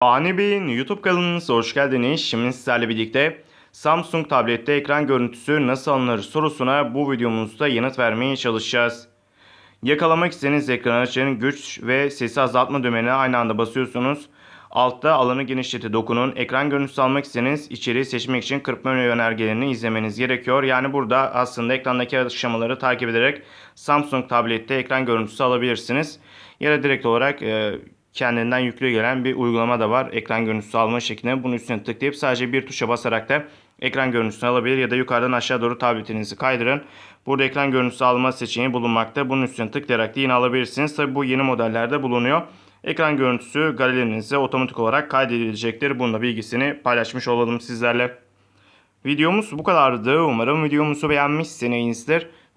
Ani Bey'in YouTube kanalınıza hoş geldiniz. Şimdi sizlerle birlikte Samsung tablette ekran görüntüsü nasıl alınır sorusuna bu videomuzda yanıt vermeye çalışacağız. Yakalamak istediğiniz ekran açın güç ve sesi azaltma düğmenine aynı anda basıyorsunuz. Altta alanı genişleti dokunun. Ekran görüntüsü almak istediğiniz içeriği seçmek için kırpma yönergelerini izlemeniz gerekiyor. Yani burada aslında ekrandaki aşamaları takip ederek Samsung tablette ekran görüntüsü alabilirsiniz. Ya da direkt olarak e, kendinden yüklü gelen bir uygulama da var. Ekran görüntüsü alma şeklinde. Bunun üstüne tıklayıp sadece bir tuşa basarak da ekran görüntüsünü alabilir ya da yukarıdan aşağı doğru tabletinizi kaydırın. Burada ekran görüntüsü alma seçeneği bulunmakta. Bunun üstüne tıklayarak da yine alabilirsiniz. Tabi bu yeni modellerde bulunuyor. Ekran görüntüsü galerinize otomatik olarak kaydedilecektir. Bunun da bilgisini paylaşmış olalım sizlerle. Videomuz bu kadardı. Umarım videomuzu beğenmişsinizdir.